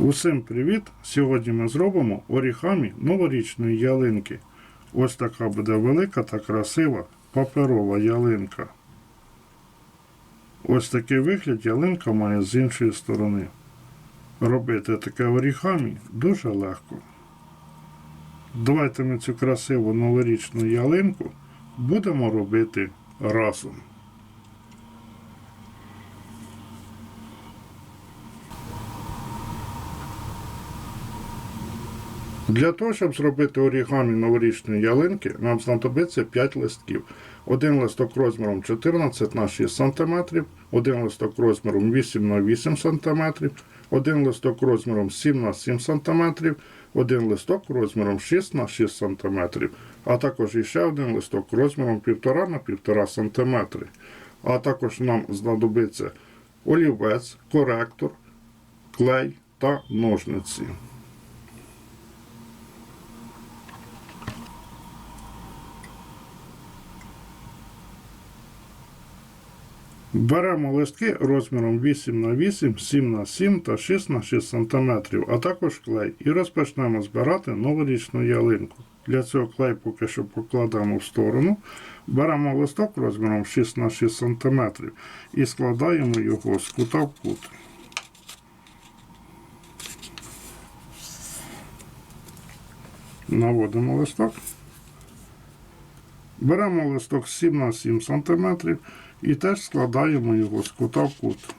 Усім привіт! Сьогодні ми зробимо орігамі новорічної ялинки. Ось така буде велика та красива паперова ялинка. Ось такий вигляд ялинка має з іншої сторони. Робити таке орігамі дуже легко. Давайте ми цю красиву новорічну ялинку будемо робити разом. Для того, щоб зробити орігамі новорічної ялинки, нам знадобиться 5 листків. Один листок розміром 14 на 6 см, один листок розміром 8 на 8 см, один листок розміром 7 на 7 см, один листок розміром 6 на 6 см, а також іще один листок розміром 1,5 на 1,5 см. А також нам знадобиться олівець, коректор, клей та ножниці. Беремо листки розміром 8 на 8, 7 на 7 та 6 на 6 см, а також клей. І розпочнемо збирати новорічну ялинку. Для цього клей поки що покладемо в сторону. Беремо листок розміром 6 на 6 см і складаємо його з кута в кут. Наводимо листок. Беремо листок 7 на 7 см і теж складаємо його з кута в кут.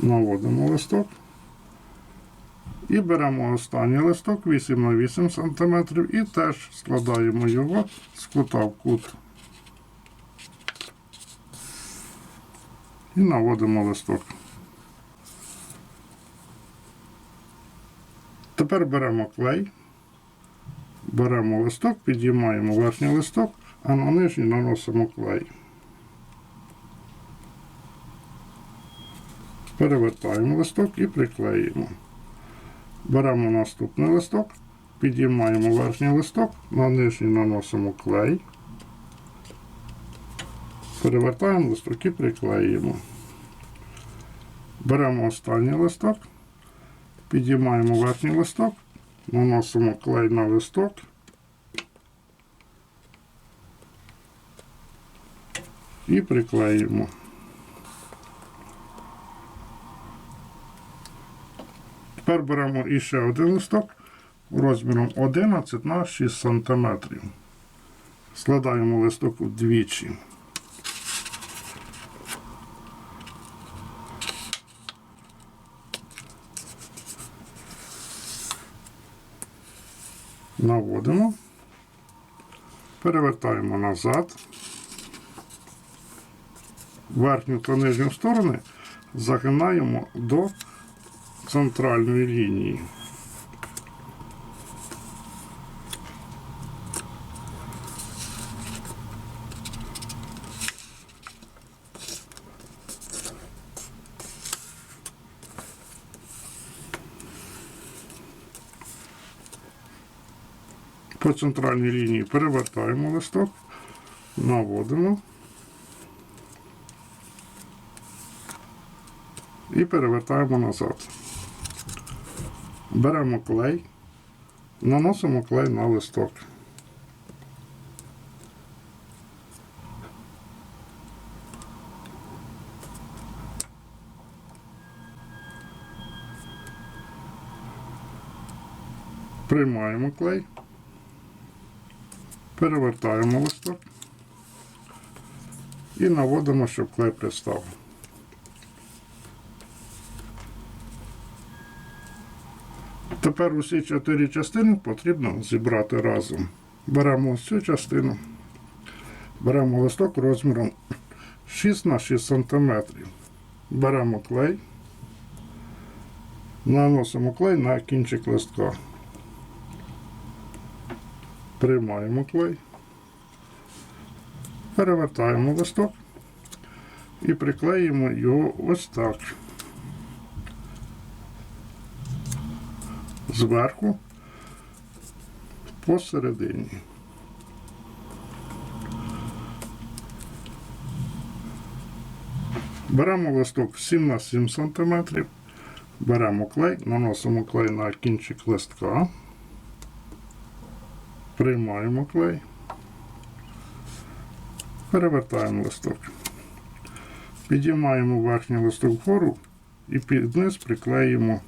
Наводимо листок. І беремо останній листок 8 на 8 см і теж складаємо його з кута в кут. І наводимо листок. Тепер беремо клей, беремо листок, підіймаємо верхній листок, а на нижній наносимо клей. Перевертаємо листок і приклеїмо. Беремо наступний листок, підіймаємо верхній листок, на нижній наносимо клей. Перевертаємо листок і приклеїмо. Беремо останній листок. Підіймаємо верхній листок, наносимо клей на листок. І приклеїмо. Тепер беремо іще один листок розміром 11 на 6 см. Складаємо листок вдвічі. Наводимо, перевертаємо назад, верхню та нижню сторони загинаємо до центральної лінії. По центральній лінії перевертаємо листок, наводимо і перевертаємо назад. Беремо клей, наносимо клей на листок. Приймаємо клей. Перевертаємо листок і наводимо, щоб клей пристав. Тепер усі чотири частини потрібно зібрати разом. Беремо ось цю частину, беремо листок розміром 6 на 6 см. Беремо клей, наносимо клей на кінчик листка. Приймаємо клей, перевертаємо листок і приклеїмо його ось так. Зверху посередині. Беремо листок 7 на 7 см, беремо клей, наносимо клей на кінчик листка, приймаємо клей, перевертаємо листок. Підіймаємо верхній листок вгору і під низ приклеїмо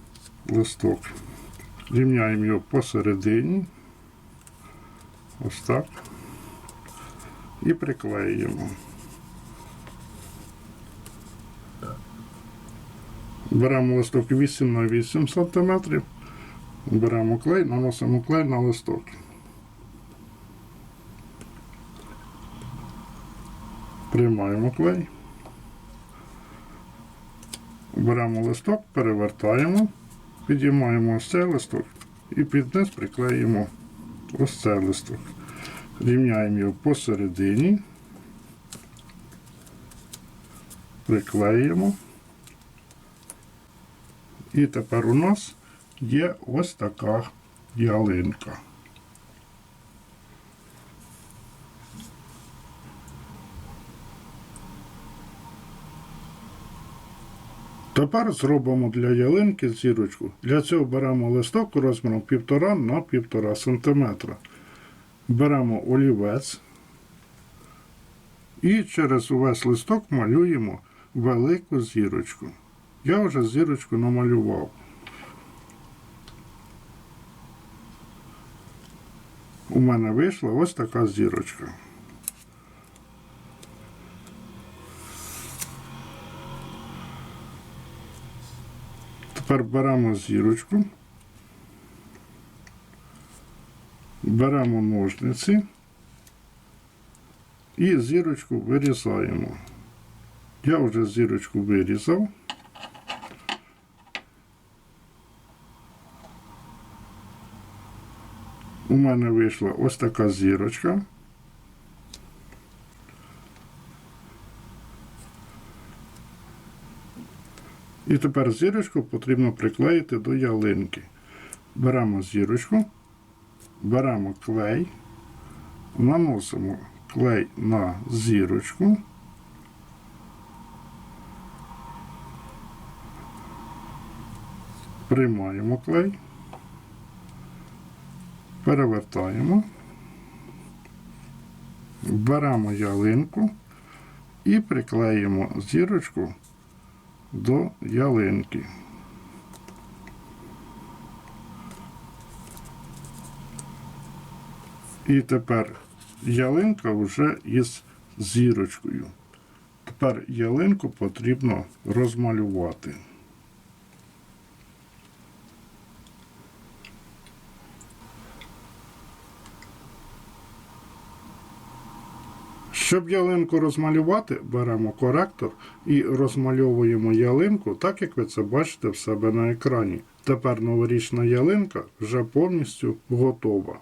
листок. Рівняємо його посередині. Ось так. І приклеїмо. Беремо листок 8 на 8 см. Беремо клей, наносимо клей на листок. Приймаємо клей. Беремо листок, перевертаємо, підіймаємо ось цей листок і під низ приклеїмо ось цей листок. Рівняємо його посередині, приклеїмо. І тепер у нас є ось така ялинка. Тепер зробимо для ялинки зірочку. Для цього беремо листок розміром 1,5 на 1,5 см. Беремо олівець і через увесь листок малюємо велику зірочку. Я вже зірочку намалював. У мене вийшла ось така зірочка. Тепер беремо зірочку, беремо ножниці і зірочку вирізаємо. Я вже зірочку вирізав. У мене вийшла ось така зірочка. І тепер зірочку потрібно приклеїти до ялинки. Беремо зірочку, беремо клей, наносимо клей на зірочку. Приймаємо клей, перевертаємо, беремо ялинку і приклеїмо зірочку до ялинки. І тепер ялинка вже із зірочкою. Тепер ялинку потрібно розмалювати. Щоб ялинку розмалювати, беремо коректор і розмальовуємо ялинку, так як ви це бачите в себе на екрані. Тепер новорічна ялинка вже повністю готова.